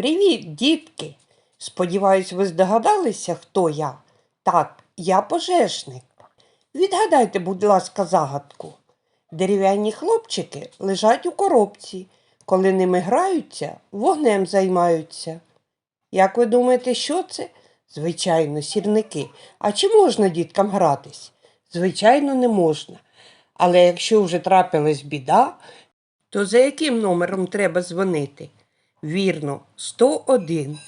Привіт, дітки! Сподіваюсь, ви здогадалися, хто я? Так, я пожежник. Відгадайте, будь ласка, загадку. Дерев'яні хлопчики лежать у коробці. Коли ними граються, вогнем займаються. Як ви думаєте, що це? Звичайно, сірники. А чи можна діткам гратись? Звичайно, не можна. Але якщо вже трапилась біда, то за яким номером треба дзвонити? Вірно, 101.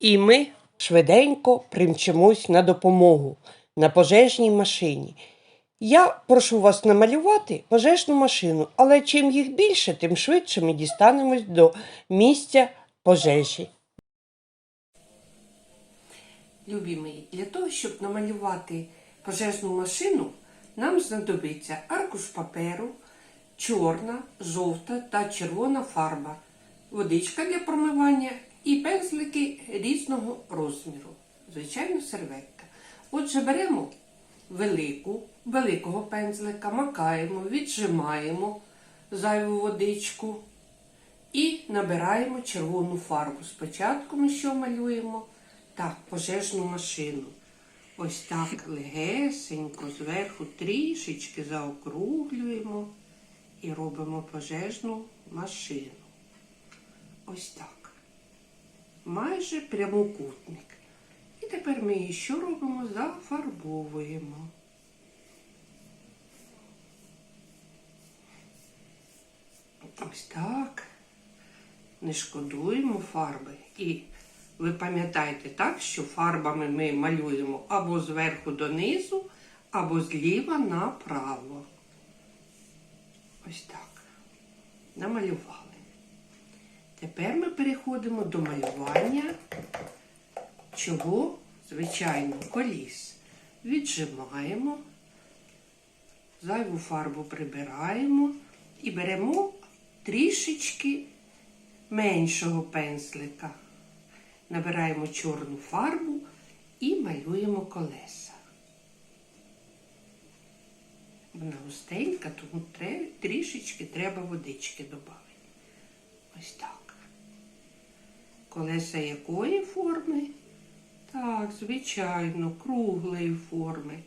І ми швиденько примчимось на допомогу на пожежній машині. Я прошу вас намалювати пожежну машину, але чим їх більше, тим швидше ми дістанемось до місця пожежі. Любі мої, для того, щоб намалювати пожежну машину, нам знадобиться аркуш паперу, чорна, жовта та червона фарба, водичка для промивання і пензлики різного розміру. Звичайно, серветка. Отже, беремо велику, великого пензлика, макаємо, віджимаємо зайву водичку і набираємо червону фарбу. Спочатку ми що малюємо? Так, пожежну машину. Ось так легесенько, зверху трішечки заокруглюємо і робимо пожежну машину. Ось так. Майже прямокутник. І тепер ми її що робимо? Зафарбовуємо. Ось так. Не шкодуємо фарби. І ви пам'ятаєте так, що фарбами ми малюємо або зверху донизу, або зліва направо. Ось так. Намалювали. Тепер ми переходимо до малювання чого, звичайно, коліс. Віджимаємо, зайву фарбу прибираємо і беремо трішечки меншого пензлика. Набираємо чорну фарбу і малюємо колеса. Вона густенька, тому трішечки треба водички додати. Ось так. Колеса якої форми? Так, звичайно, круглої форми.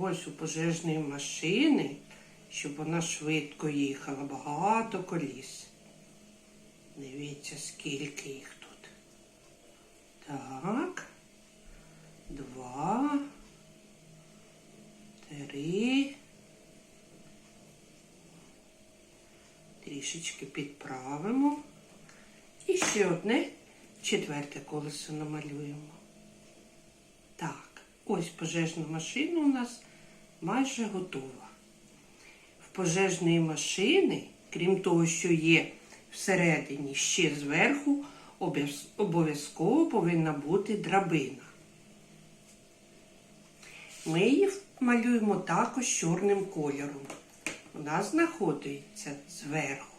Ось у пожежної машини, щоб вона швидко їхала, багато коліс. Дивіться, скільки їх тут. Так. Трішечки підправимо. І ще одне четверте колесо намалюємо. Так, ось пожежна машина у нас майже готова. В пожежної машини, крім того, що є всередині, ще зверху обов'язково повинна бути драбина. Ми її малюємо також чорним кольором. Вона знаходиться зверху.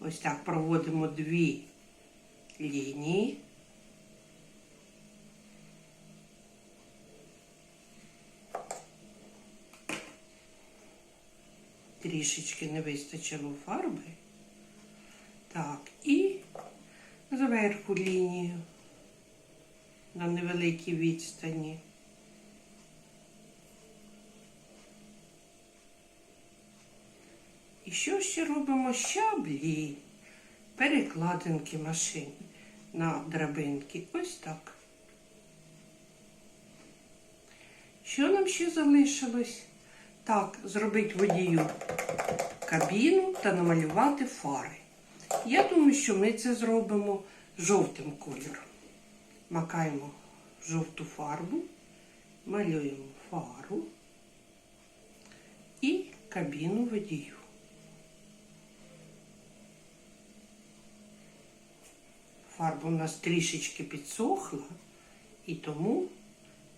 Ось так проводимо дві лінії. Трішечки не вистачило фарби. Так, і зверху лінію на невеликій відстані. І що ще робимо? Щаблі, перекладинки машин на драбинки. Ось так. Що нам ще залишилось? Так, зробити водію кабіну та намалювати фари. Я думаю, що ми це зробимо жовтим кольором. Макаємо жовту фарбу, малюємо фару і кабіну водію. Фарба у нас трішечки підсохла і тому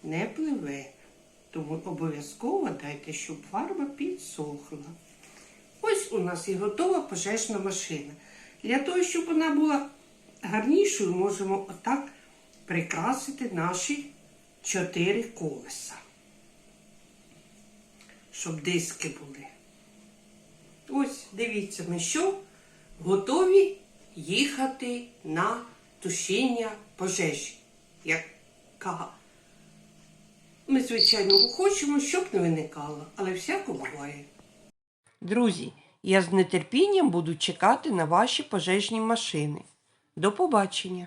не пливе. Тому обов'язково дайте, щоб фарба підсохла. Ось у нас і готова пожежна машина. Для того, щоб вона була гарнішою, можемо отак прикрасити наші чотири колеса. Щоб диски були. Ось, дивіться, ми що готові їхати на тушіння пожежі. Яка ми, звичайно, хочемо, щоб не виникало, але всяко буває. Друзі, я з нетерпінням буду чекати на ваші пожежні машини. До побачення!